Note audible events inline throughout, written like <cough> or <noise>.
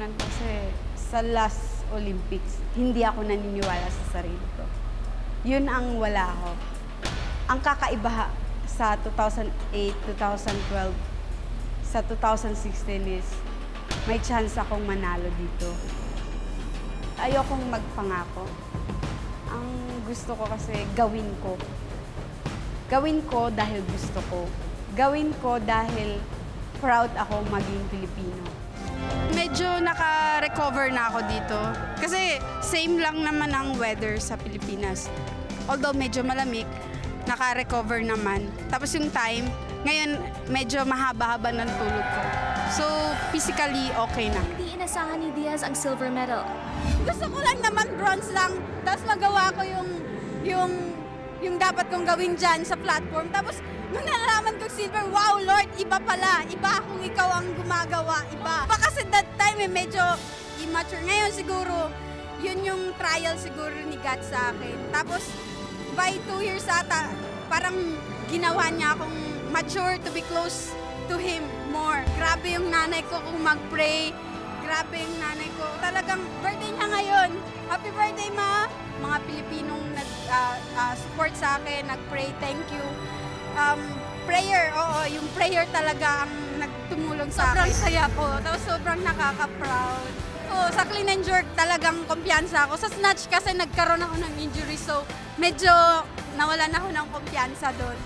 ko kasi sa last Olympics, hindi ako naniniwala sa sarili ko. Yun ang wala ko. Ang kakaiba sa 2008, 2012, sa 2016 is may chance akong manalo dito. Ayokong magpangako. Ang gusto ko kasi gawin ko. Gawin ko dahil gusto ko. Gawin ko dahil proud ako maging Pilipino. Naka-recover na ako dito. Kasi same lang naman ang weather sa Pilipinas. Although medyo malamig, naka-recover naman. Tapos yung time, ngayon medyo mahaba-haba ng tulog ko. So physically okay na. Di inasahan ni Diaz ang silver medal. Gusto ko lang naman bronze lang, tapos magawa ko yung yung yung dapat kong gawin dyan sa platform. Tapos nung nalaman ko silver, wow iba pala. Iba kung ikaw ang gumagawa, iba. Pa kasi that time eh, medyo immature. Ngayon siguro, yun yung trial siguro ni God sa akin. Tapos by two years ata, parang ginawa niya akong mature to be close to Him more. Grabe yung nanay ko kung mag-pray. Grabe yung nanay ko. Talagang birthday niya ngayon. Happy birthday, Ma! Mga Pilipinong nag-support sa akin, nag-pray, thank you. Um, prayer, oo, yung prayer talaga ang nagtumulong sa akin. Sobrang saya ko, tapos sobrang nakaka-proud. Oo, sa clean and jerk talagang kumpiyansa ako. Sa snatch kasi nagkaroon ako ng injury, so medyo nawalan ako ng kumpiyansa doon.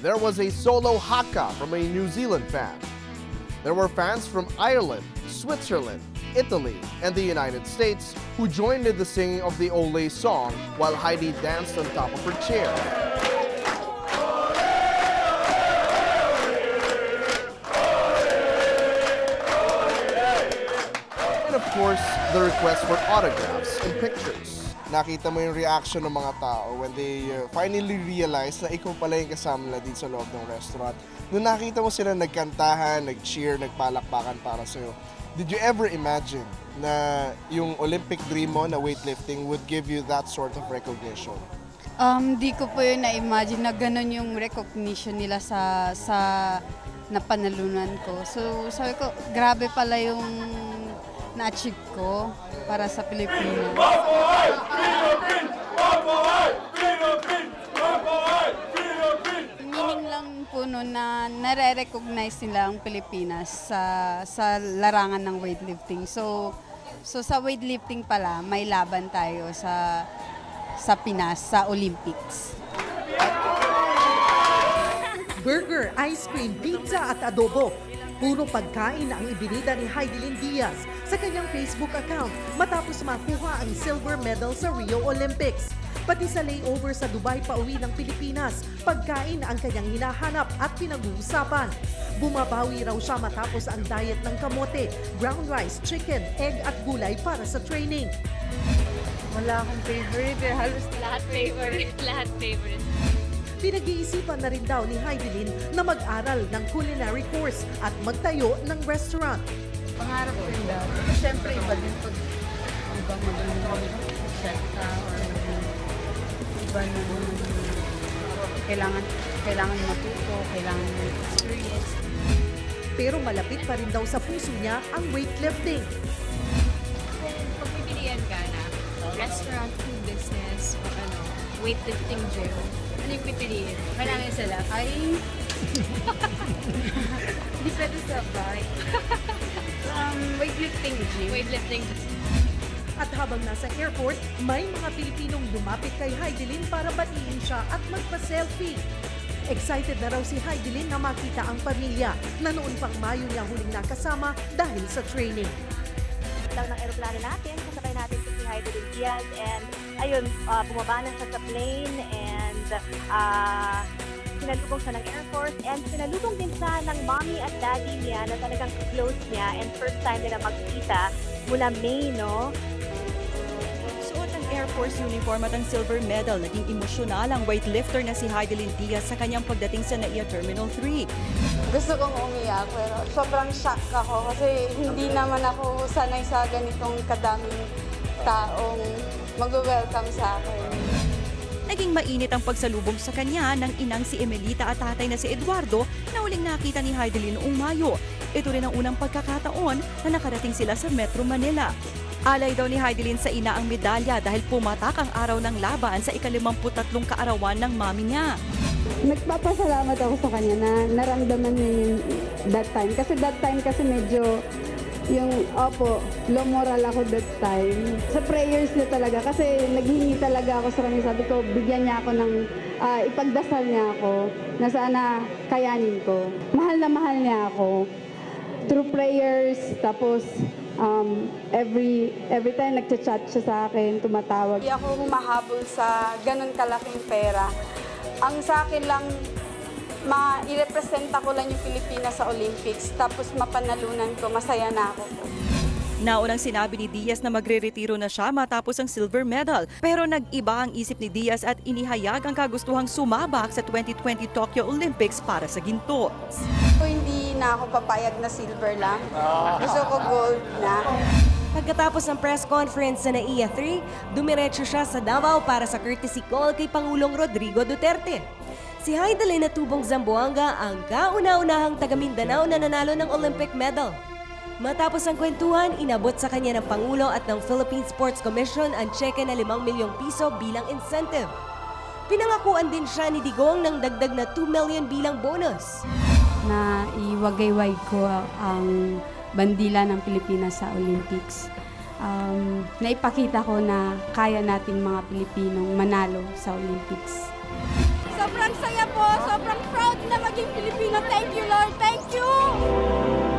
There was a solo haka from a New Zealand fan. There were fans from Ireland, Switzerland, Italy, and the United States who joined in the singing of the Ole song while Heidi danced on top of her chair. And of course, the request for autographs and pictures. Nakita mo yung reaction ng mga tao when they uh, finally realize na ikaw pala yung kasama nila dito sa loob ng restaurant. Nung nakita mo sila nagkantahan, nag-cheer, nagpalakpakan para sa'yo, did you ever imagine na yung Olympic dream mo na weightlifting would give you that sort of recognition? Um, di ko po yun na-imagine na ganun yung recognition nila sa sa napanalunan ko. So, sabi ko, grabe pala yung na-achieve ko para sa Pilipinas. Meaning lang po nun na nare-recognize nila ang Pilipinas sa sa larangan ng weightlifting. So, so sa weightlifting pala, may laban tayo sa sa Pinas sa Olympics. burger, ice cream, pizza at adobo. Puro pagkain ang ibinida ni Heidelin Diaz sa kanyang Facebook account matapos makuha ang silver medal sa Rio Olympics. Pati sa layover sa Dubai pa uwi ng Pilipinas, pagkain ang kanyang hinahanap at pinag-uusapan. Bumabawi raw siya matapos ang diet ng kamote, brown rice, chicken, egg at gulay para sa training. Wala akong favorite, eh. halos Lahat favorite. <laughs> Lahat favorite. Pinag-iisipan na rin daw ni Heidelin na mag-aral ng culinary course at magtayo ng restaurant. pangarap ko yun daw. Siyempre, iba din pag ibang magaling chef ka or iba na kailangan kailangan matuto, kailangan experience. Pero malapit pa rin daw sa puso niya ang weightlifting. kung pagpipilian ka na restaurant, food business, o ano, weightlifting gym, ano yung pipiliin? Kailangan sila. Ay, <laughs> hindi pwede sabay. um, weightlifting gym. Weightlifting At habang nasa airport, may mga Pilipinong lumapit kay Heidelin para batiin siya at magpa-selfie. Excited na raw si Heidelin na makita ang pamilya na noon pang Mayo niya huling nakasama dahil sa training. lang ng aeroplano natin, kasabay natin si Heidelin Diaz and ayun, uh, bumaba na siya sa plane and uh, sinalubong siya ng Air Force and sinalubong din siya ng mommy at daddy niya na talagang close niya and first time nila magkita mula May, no? Air Force uniform at ang silver medal, naging emosyonal ang weightlifter na si Heidelin Diaz sa kanyang pagdating sa NAIA Terminal 3. Gusto kong umiyak pero sobrang shock ako kasi hindi naman ako sanay sa ganitong kadaming taong mag-welcome sa akin. naging mainit ang pagsalubong sa kanya ng inang si Emelita at tatay na si Eduardo na huling nakita ni Heidelin noong Mayo. Ito rin ang unang pagkakataon na nakarating sila sa Metro Manila. Alay daw ni Heidelin sa ina ang medalya dahil pumatak ang araw ng laban sa ikalimamputatlong kaarawan ng mami niya. nagpapasalamat ako sa kanya na naramdaman niya yung that time. Kasi that time kasi medyo yung, opo, low moral ako that time. Sa prayers niya talaga. Kasi naghingi talaga ako sa kanya. Sabi ko, bigyan niya ako ng, ah, ipagdasal niya ako na sana kayanin ko. Mahal na mahal niya ako. Through prayers, tapos um, every every time nagchat-chat siya sa akin, tumatawag. Hindi ako humahabol sa ganun kalaking pera. Ang sa akin lang, ma-representa ko lang yung Pilipinas sa Olympics. Tapos mapanalunan ko, masaya na ako. Naunang sinabi ni Diaz na magre-retiro na siya matapos ang silver medal. Pero nag-iba ang isip ni Diaz at inihayag ang kagustuhang sumabak sa 2020 Tokyo Olympics para sa ginto. So, hindi na ako papayag na silver lang. Gusto ko gold na. Pagkatapos ng press conference sa NAIA 3, dumiretso siya sa Davao para sa courtesy call kay Pangulong Rodrigo Duterte. Si Heidelin tubong Zamboanga ang kauna-unahang taga Mindanao na nanalo ng Olympic medal. Matapos ang kwentuhan, inabot sa kanya ng Pangulo at ng Philippine Sports Commission ang cheque na 5 milyong piso bilang incentive. Pinangakuan din siya ni Digong ng dagdag na 2 million bilang bonus. Na iwagayway ko ang bandila ng Pilipinas sa Olympics. Um, naipakita ko na kaya nating mga Pilipinong manalo sa Olympics. Sobrang saya po, sobrang proud na maging Pilipino. Thank you, Lord. Thank you!